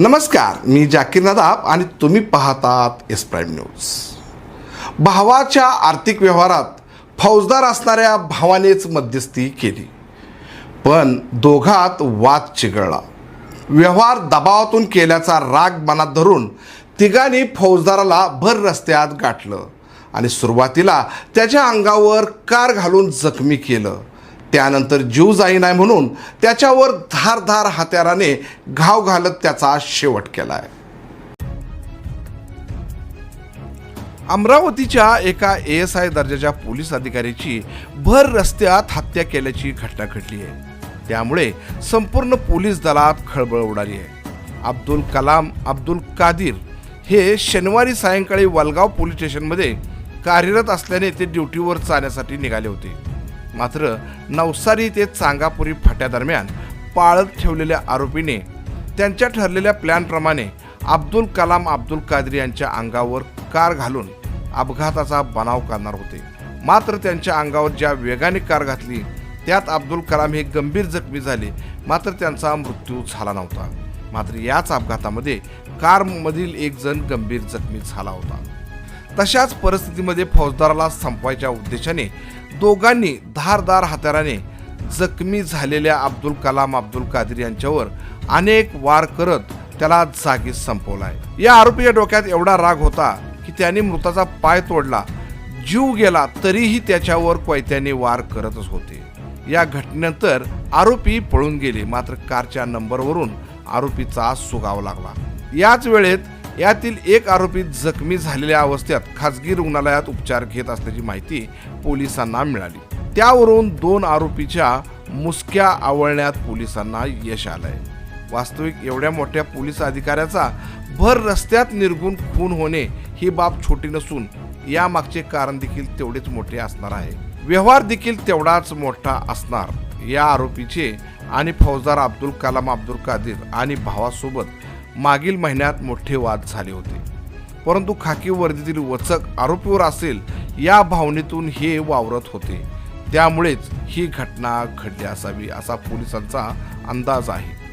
नमस्कार मी जाकीर नदाब आणि तुम्ही पाहतात एस प्राईम न्यूज भावाच्या आर्थिक व्यवहारात फौजदार असणाऱ्या भावानेच मध्यस्थी केली. पण दोघात वाद चिघळला. व्यवहार दबावातून केल्याचा राग मनात धरून तिघांनी फौजदाराला भर रस्त्यात गाठलं आणि सुरुवातीला त्याच्या अंगावर कार घालून जखमी केलं. त्यानंतर जीव जाई नाही म्हणून त्याच्यावर धारधार हत्याराने घाव घालत त्याचा शेवट केलाय. अमरावतीच्या एका ए एस आय दर्जाच्या पोलीस अधिकाऱ्याची भर रस्त्यात हत्या केल्याची घटना घडली आहे. त्यामुळे संपूर्ण पोलीस दलात खळबळ उडाली आहे. अब्दुल कलाम अब्दुल कादिर हे शनिवारी सायंकाळी वलगाव पोलीस स्टेशनमध्ये कार्यरत असल्याने ते ड्युटीवर जाण्यासाठी निघाले होते. मात्र नवसारी ते चांगापुरी फाट्यादरम्यान पाळत ठेवलेल्या आरोपीने त्यांच्या ठरलेल्या प्लॅनप्रमाणे अब्दुल कलाम अब्दुल कादरी यांच्या अंगावर कार घालून अपघाताचा बनाव करणार होते. मात्र त्यांच्या अंगावर ज्या वेगाने कार घातली त्यात अब्दुल कलाम हे गंभीर जखमी झाले. मात्र त्यांचा मृत्यू झाला नव्हता. मात्र याच अपघातामध्ये कारमधील एक जण गंभीर जखमी झाला होता. तशाच परिस्थितीमध्ये फौजदाराला संपवायच्या उद्देशाने दोघांनी धारदार हत्याराने जखमी झालेल्या अब्दुल कलाम अब्दुल कादिर यांच्यावर अनेक वार करत त्याला जागीच संपवलाय. या आरोपीच्या डोक्यात एवढा राग होता की त्याने मृताचा पाय तोडला जीव गेला तरीही त्याच्यावर कोयत्याने वार करतच होते. या घटनेनंतर आरोपी पळून गेले मात्र कारच्या नंबरवरून आरोपीचा सुगाव लागला. याच वेळेत यातील एक आरोपी जखमी झालेल्या अवस्थेत खासगी रुग्णालयात उपचार घेत असल्याची माहिती पोलिसांना मिळाली. त्यावरून दोन आरोपीच्या मुसक्या आवळण्यात पोलिसांना यश आलंय. वास्तविक एवढ्या मोठ्या पोलीस अधिकाऱ्याचा भर रस्त्यात निर्गुण खून होणे ही बाब छोटी नसून यामागचे कारण देखील तेवढेच मोठे असणार आहे. व्यवहार देखील तेवढाच मोठा असणार. या आरोपीचे आणि फौजदार अब्दुल कलाम अब्दुल कादिर आणि भावासोबत मागील महिन्यात मोठे वाद झाले होते. परंतु खाकी वर्दीतील वचक आरोपीवर असेल या भावनेतून हे वावरत होते. त्यामुळेच ही घटना घडली असावी असा पोलिसांचा अंदाज आहे.